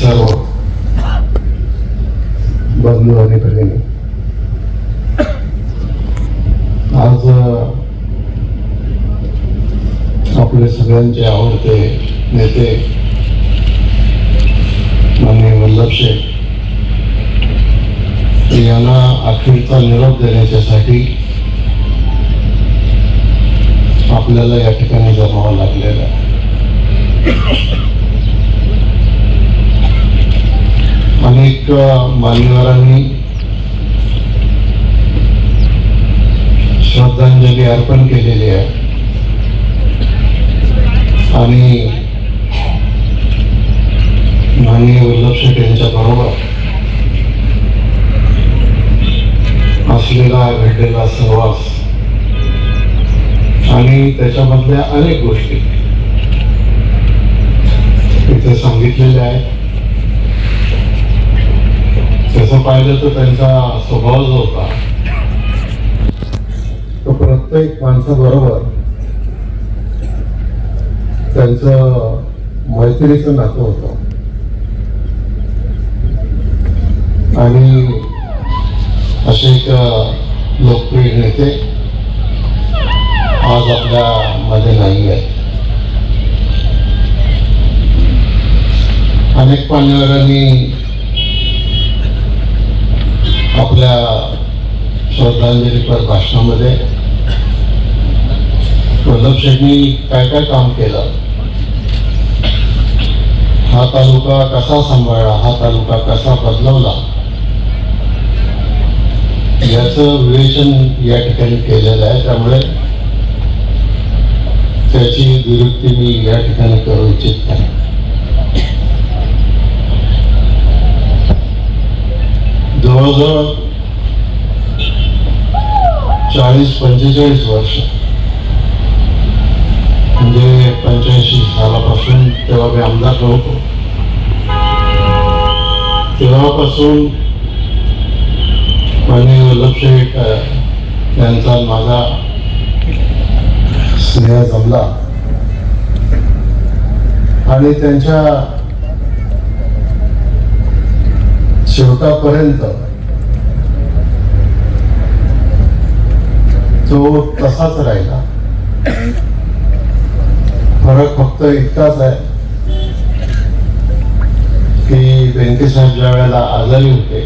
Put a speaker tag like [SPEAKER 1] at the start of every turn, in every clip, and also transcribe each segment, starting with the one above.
[SPEAKER 1] सर्व बंधू आणि भगिनी आज आपले सगळ्यांचे आवडते नेते माननीय वल्लभ यांना अखेरचा निरोप देण्याच्यासाठी आपल्याला या ठिकाणी जमावं लागलेलं आहे. अनेक मान्यवरांनी श्रद्धांजली अर्पण केलेली आहे. आणि माननीय वल्लभ शेठ यांच्या बरोबर असलेला घडलेला सहवास आणि त्याच्यामधल्या अनेक गोष्टी इथे सांगितलेल्या आहेत. तसं पाहिलं तर त्यांचा स्वभाव जो होता तो प्रत्येक माणसाबरोबर त्यांचं मैत्रीचं नातं होतं. आणि असे एक लोकप्रिय नेते आज आपल्या मध्ये नाही आहे अनेक मान्यवरांनी आपल्या श्रद्धांजलीपर भाषणामध्ये वल्लभ शेठनी काय काय काम केलं? हा तालुका कसा सांभाळला? हा तालुका कसा बदलवला? याच विवेचन या ठिकाणी केलेलं आहे. त्यामुळे त्याची दुरुक्ती मी या ठिकाणी करू इच्छित नाही जवळजवळ चाळीस पंचेचाळीस वर्ष. म्हणजे पंच्याऐंशी सालापासून तेव्हा मी आमदार नव्हतो. तेव्हापासून माननीय वल्लभ शेठ यांचा माझा स्नेह जमला. आणि त्यांच्या शेवटापर्यंत. तो तसाच राहिला. फरक फक्त इतकाच आहे की व्यंकटेसाहेब ज्या वेळेला आजारी होते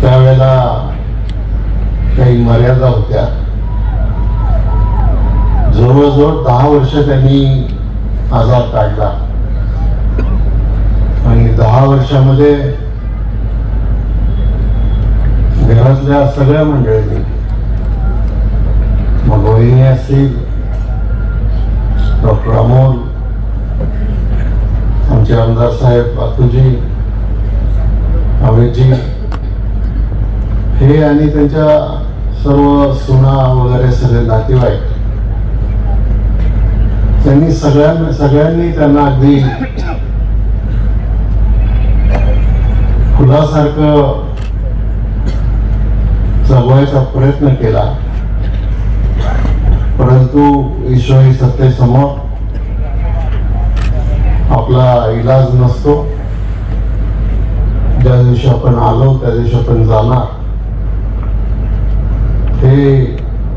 [SPEAKER 1] त्यावेळेला काही मर्यादा होत्या. जवळजवळ दहा वर्ष त्यांनी आजार काढला दहा वर्षामध्ये घरातल्या सगळ्या मंडळींनी मग वहिनी असतील डॉक्टर अमोल आमचे आमदार साहेब बातूजी अमितजी हे आणि त्यांच्या सर्व सुना वगैरे सगळे नातेवाईक त्यांनी सगळ्यांना सगळ्यांनी त्यांना अगदी दुधासारखं जगवायचा प्रयत्न केला. परंतु ईश्वरी सत्तेसमोर आपला इलाज नसतो. ज्या दिवशी आपण आलो त्या दिवशी आपण जाणार. हे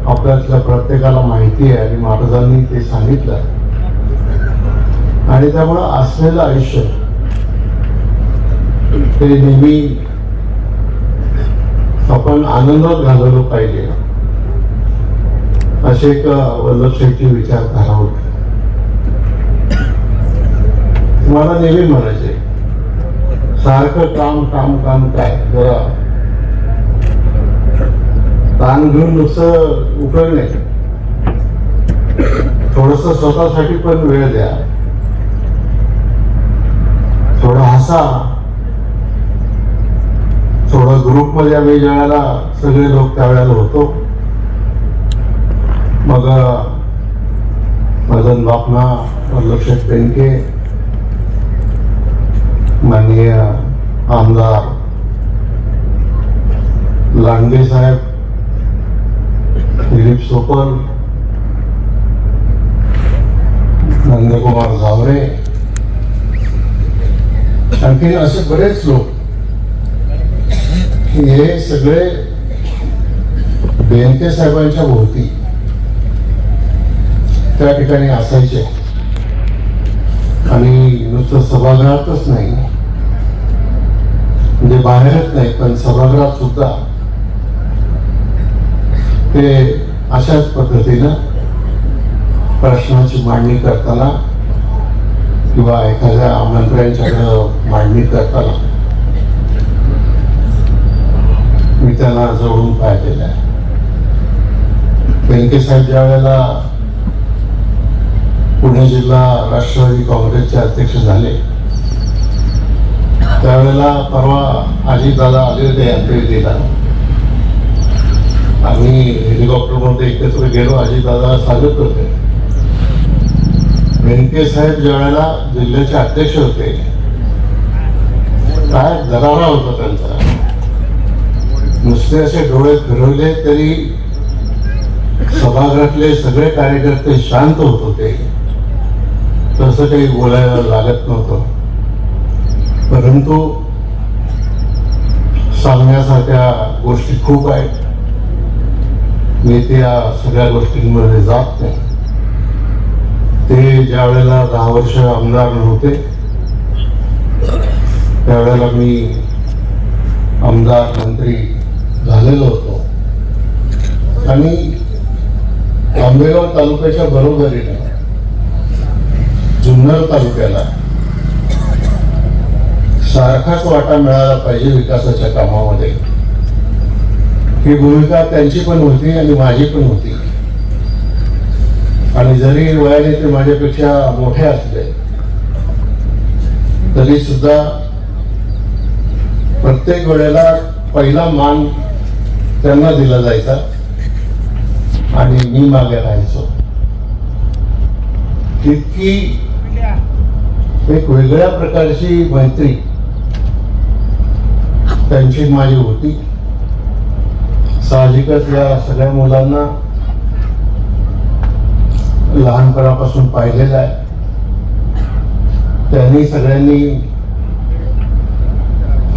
[SPEAKER 1] आपल्यातल्या प्रत्येकाला माहिती आहे आणि महाराजांनी ते सांगितलं. आणि त्यामुळं असलेलं आयुष्य ते नेहमी आपण आनंदात घालवलं पाहिजे. असे एक वल्लभशेठची विचारधारा होती. मला नेहमी म्हणायचे सारखं काम काम काम काय? जरा ताण घेऊन नुसतं उकळ नाही. थोडस स्वतःसाठी पण वेळ द्या. थोडा हसा. थोडं ग्रुपमध्ये आम्ही ज्या वेळेला सगळे लोक त्यावेळेला होतो. मग मदन बापना वल्लभशेठ पेंके माननीय आमदार लांडे साहेब दिलीप सोपल नंदकुमार झावरे आणखी असे बरेच लोक हे सगळे बेनके साहेबांच्या भोवती. त्या ठिकाणी असायचे. आणि नुसतं सभागृहातच नाही. म्हणजे बाहेरच नाही पण सभागृहात सुद्धा. ते अशाच पद्धतीनं प्रश्नाची मांडणी करताना किंवा एखाद्या मंत्र्यांच्याकडं मांडणी करताना मी त्यांना जवळून पाहिलेलं आहे बँकेसाहेब ज्या वेळेला पुणे जिल्हा राष्ट्रवादी काँग्रेसचे अध्यक्ष झाले त्यावेळेला परवा अजितदादा आले होते अंत्यविधीला आम्ही हेलिकॉप्टरमध्ये एकत्र गेलो अजितदादा स्वागत होते. व्यंकेसाहेब साहेब ज्या वेळेला जिल्ह्याचे अध्यक्ष होते काय दरारा होता त्यांचा? नुसते असे डोळे फिरवले तरी सभागृहातले सगळे कार्यकर्ते शांत होत होते. तसं काही बोलायला लागत नव्हतं. परंतु सांगण्यासारख्या गोष्टी खूप आहेत. मी त्या सगळ्या गोष्टींमध्ये जात नाही. ते ज्या वेळेला दहा वर्ष आमदार नव्हते त्यावेळेला मी आमदार मंत्री झालेलो होतो. आणि आंबेगाव तालुक्याच्या बरोबरीने जुन्नर तालुक्याला सारखाच वाटा मिळाला पाहिजे विकासाच्या कामामध्ये. ही भूमिका त्यांची पण होती आणि माझी पण होती. आणि जरी वयाने ते माझ्यापेक्षा मोठे असले तरी सुद्धा प्रत्येक वेळेला पहिला मान त्यांना दिला जायचा. आणि मी मागे राहायचो. इतकी एक वेगळ्या प्रकारची मैत्री त्यांची माझी होती. साहजिकच या सगळ्या मुलांना लहानपणापासून पाहिलेलं आहे. त्यांनी सगळ्यांनी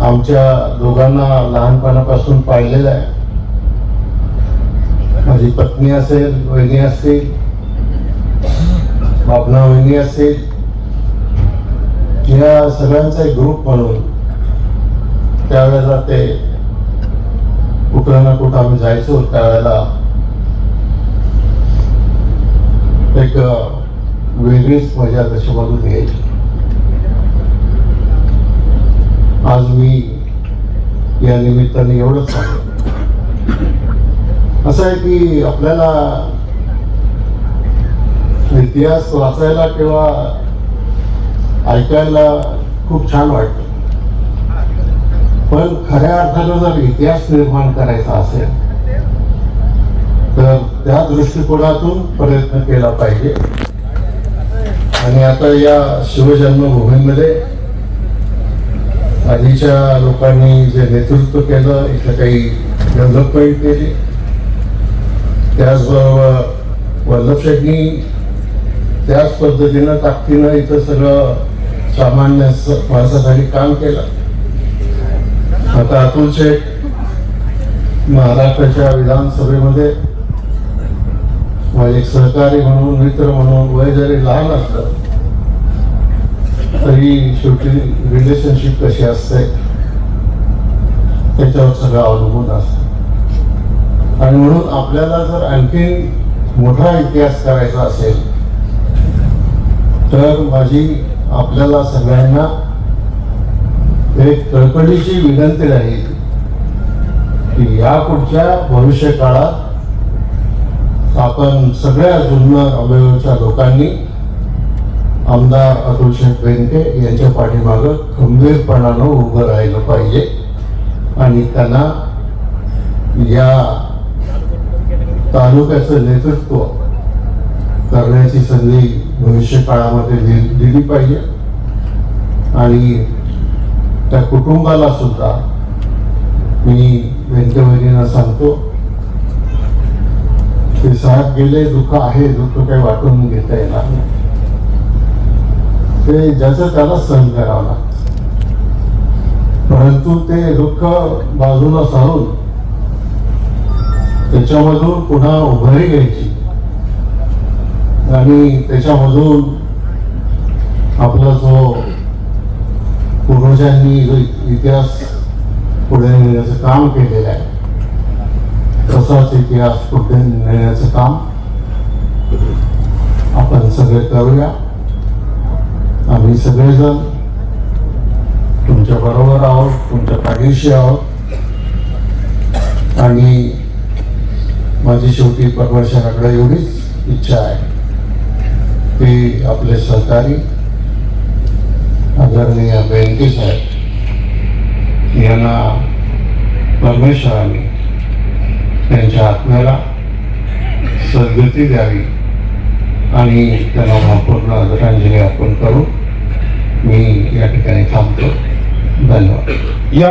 [SPEAKER 1] आमच्या दोघांना लहानपणापासून पाहिलेलं आहे. माझी पत्नी असेल वहिनी असतील भावना वहिनी असेल या सगळ्यांचा एक ग्रुप म्हणून त्यावेळेला ते कुठं ना कुठं आम्ही जायचो त्यावेळेला एक वेगळीच मजा त्याच्यामधून घ्यायची आज मी या निमित्ताने एवढंच सांगतो असं आहे की आपल्याला इतिहास वाचायला किंवा ऐकायला खूप छान वाटतं. पण खऱ्या अर्थानं जर इतिहास निर्माण करायचा असेल तर त्या दृष्टिकोनातून प्रयत्न केला पाहिजे. आणि आता या शिवजन्मभूमीमध्ये आधीच्या लोकांनी जे नेतृत्व केलं इथं काही डेव्हलपमेंट केली त्याचबरोबर वल्लभशेठनी त्याच पद्धतीनं ताकदीनं इथं सगळं सामान्य माणसासाठी काम केलं. आता अतुल शेठ महाराष्ट्राच्या विधानसभेमध्ये माझे सहकारी म्हणून मित्र म्हणून वय जरी लहान असलं तरी शेवटी रिलेशनशिप कशी असते त्याच्यावर सगळं अवलंबून असतं. आणि म्हणून आपल्याला जर आणखी मोठा इतिहास करायचा असेल तर माझी आपल्याला सगळ्यांना एक कळकळीची विनंती राहील की या पुढच्या भविष्य काळात आपण सगळ्या जुन्नर अवयवच्या लोकांनी आमदार अतुल शेठ बेनके यांच्या पाठीमागं खंबीरपणानं उभं राहिलं पाहिजे आणि त्यांना या तालुक्याचं नेतृत्व करण्याची संधी भविष्य काळामध्ये दिली पाहिजे. आणि त्या कुटुंबाला सुद्धा मी व्यंकवहिनींना सांगतो ते साहेब गेले दुःख आहे दुःख काही वाटून घेता येणार नाही. ते ज्याचं त्याला सहन करावं लागतं. परंतु ते दुःख बाजूला सारून त्याच्यामधून पुन्हा उभारी घ्यायची. आणि त्याच्यामधून आपला जो पूर्वजांनी जो इतिहास पुढे नेण्याचं काम केलेलं आहे तसाच इतिहास पुढे नेण्याचं काम आपण सगळे करूया. आम्ही सगळेजण तुमच्या बरोबर आहोत तुमच्या पाठीशी आहोत. आणि माझी शेवटी परमेश्वराकडे एवढीच इच्छा आहे. की आपले सहकारी आदरणीय बँके साहेब यांना परमेश्वराने त्यांच्या आत्म्याला सद्गती द्यावी आणि त्यांना पूर्ण आदरांजली अर्पण करू मी या ठिकाणी थांबतो. धन्यवाद.
[SPEAKER 2] या